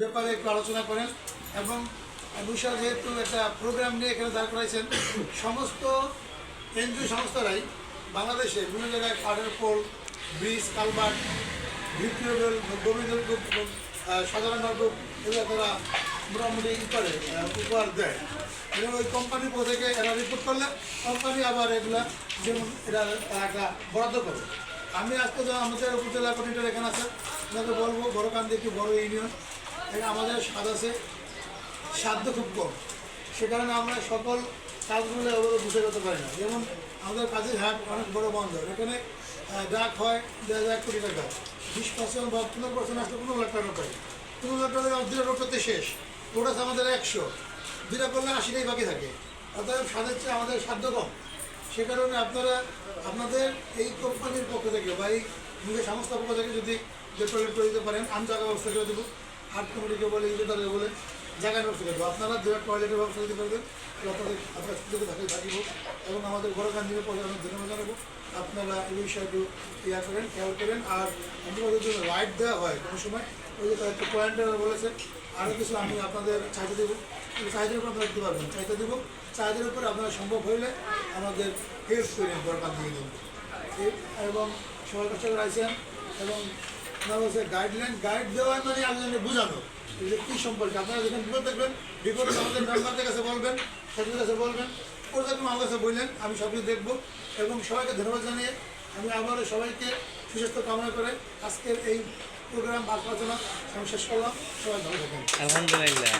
ব্যাপারে একটু আলোচনা করেন এবং বিষয় যেহেতু একটা প্রোগ্রাম নিয়ে এখানে দাঁড় করাইছেন, সমস্ত এনজিও সংস্থারাই বাংলাদেশে বিভিন্ন জায়গায় কাঠের পোল ব্রিজ কালভার্ট ভিপিওবেল গোবিন্দকূপ সাধারণ নলকূপ এগুলো তারা মোটামুটি ই করে উপহার দেয়। এবং ওই কোম্পানির পক্ষ থেকে এরা রিপোর্ট করলে কোম্পানি আবার এগুলা যেমন এরা একটা বরাদ্দ করে আমি আজকে আমাদের উপজেলা কোর্ডিনেটর এখানে আছে, ওনাকে বলব বড় কান্দি বড় ইউনিয়ন আমাদের স্বাদ আছে। সাধ্য খুব কম। সে কারণে আমরা সকল কাজগুলো ওভাবে বুঝে করতে পারি না। যেমন আমাদের কাজের হাট অনেক বড় বন্দর এখানে ডাক হয় দেড় হাজার কোটি টাকা। বিশ পার্সেন্ট বা পনেরো পার্সেন্ট আসলে পনেরো লাখ টাকা পাই। পনেরো লাখ টাকা দুটা করতে শেষ। ওটা আমাদের একশো। দুটা করলে আশিটাই বাকি থাকে। অর্থাৎ স্বাদের চেয়ে আমাদের সাধ্য কম। সে কারণে আপনারা, আপনাদের এই কোম্পানির পক্ষ থেকে বা এই মুখের সংস্থার পক্ষ থেকে যদি যে টয়লেট করে দিতে পারেন আমি জায়গা ব্যবস্থা করে দেবো। হাট কমিটিকে বলে ইজেদারকে বলে, জায়গার ব্যবস্থা করে দেবো আপনারা যে টয়লেটের ব্যবস্থা দিতে পারবেন আপনাদের আপনার সুযোগে থাকে থাকিব এবং আমাদের বড় গান্ধীর পরে আমি ধন্যবাদ জানাব। আপনারা এই বিষয়টি ইয়া করেন, খেয়াল করেন, আর আমাদের যদি লাইট দেওয়া হয় কোনো সময়। ওই যে কয়েকটা পয়েন্টার বলেছে আরও কিছু আমি আপনাদের চাইতে দেবো। চাহিদার উপর আপনারা দিতে পারবেন চাইতে দেবো। চাহিদার উপর আপনারা সম্ভব হইলে আমাদের হেল্প করে দরকার দিয়ে দেবেন এবং সবার কাছে আইসেন এবং গাইডলাইন গাইড দেওয়া মানে আপনাদের বোঝানো। যে কী সম্পর্কে? আপনারা যখন বিপদ দেখবেন, বিপদে আমাদের বলবেন কাছে বলবেন ওদের আমার কাছে বললেন, আমি সব কিছু দেখব। এবং সবাইকে ধন্যবাদ জানিয়ে আমি আবারও সবাইকে সুস্বাস্থ্য কামনা করে আজকের এই প্রোগ্রাম আলোচনা আমি শেষ করলাম। সবাই ভালো আলহামদুলিল্লাহ।